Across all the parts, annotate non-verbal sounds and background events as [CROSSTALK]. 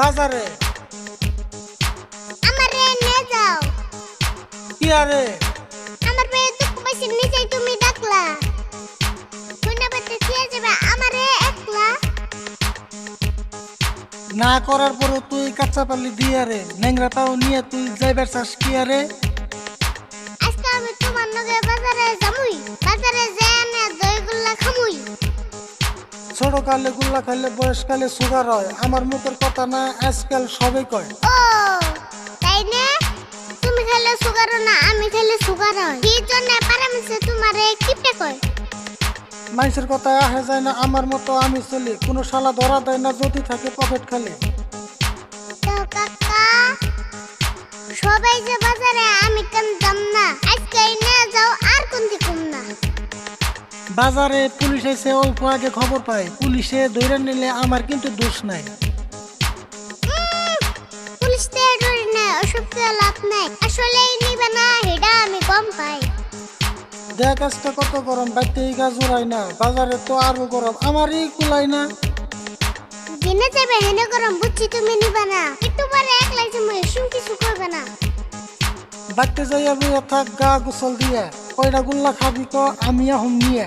বাজারে। আমারে নিয়ে যাও। কি আরে আমার পেয়ে দুঃখ পাইছে নিচেই তুমি ডাকলা যাবে আমারে একলা। না করার পরও তুই কাঁচা পাল্লি দিয়ে রে। ন্যাংরাটাও নিয়ে তুই যাইবার চাস কি আরে? আজকে আমি তোমার লগে বাজারে যামুই ছোট কালে গুল্লা খাইলে বয়সকালে সুগার হয়। আমার মুখের কথা না আজকাল সবাই কয়। ও তাই না? তুমি খেলে সুগার না আমি খেলে সুগার হয়। কি জন্য পারামিছে তোমারে কিপটে কয়? মানুষের কথা আহে যায় না আমার মতো আমি চলি। কোনো শালা ধরা দেয় না যদি থাকে পকেট খালি। তো কাকা সবাই যে বাজারে পুলিশ এসে অল্প আগে খবর পায়। পুলিশে ধরে নিলে আমার কিন্তু দোষ নাই। পুলিশ ওসব লাভ নাই। আসলেই নিবে না হেডা আমি কম পাই। কত গরম বাইতে গা জোড়াই না বাজারে তো আরও গরম আমারই কুলাই না। দিনে যাবে হেনে গরম বুঝছি তুমি নিবে না। একটু পরে এক লাগছে মই শুন কিছু করবে না। বাইতে যাইয়া বইয়া থাক গা গোসল দিয়ে। কয়টা গুল্লা খাবি ক আমি আহম নিয়ে।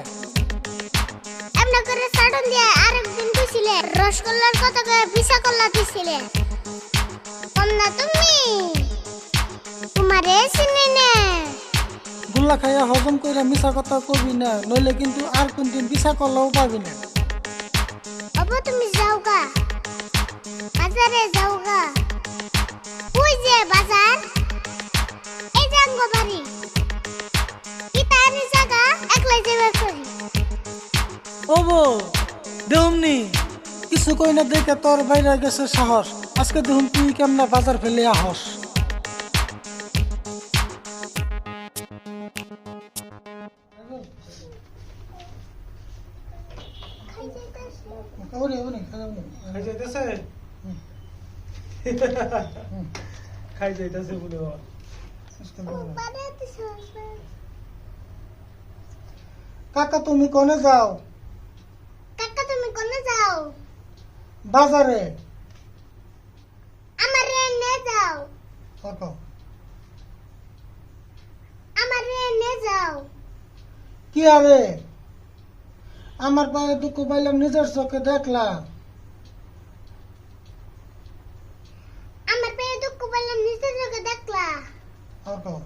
এমন করে সাডন দিয়ে আরেকদিন কইছিলে রসগোল্লার কত করে পিসা কল্লা দিছিলে। কম না তুমি? তোমারে চিনি না। গুল্লা খাইয়া হজম কইরা মিশা কথা কবি না নইলে কিন্তু আর কোনদিন বিশা করলেও পাবি না। অবো তুমি যাও গা বাজারে যাও দেহমনি কিছু কই না দেখে তোর বাইরে গেছে সাহস। আজকে দেখুন তুই কেমনে বাজার ফেলে আহস। [LAUGHS] খাই যাইতেছে? বলে। কাকা তুমি কোনে যাও? কোনে যাও? বাজারে। আমার নিয়ে যাও। কাকা আমার নিয়ে যাও। কি আরে? আমার পায়ে দুঃখ পাইলাম নিজের চোখে দেখলাম। আমার পেয়ে দুঃখ পেলাম নিচে চোখে দেখলা। আর কও।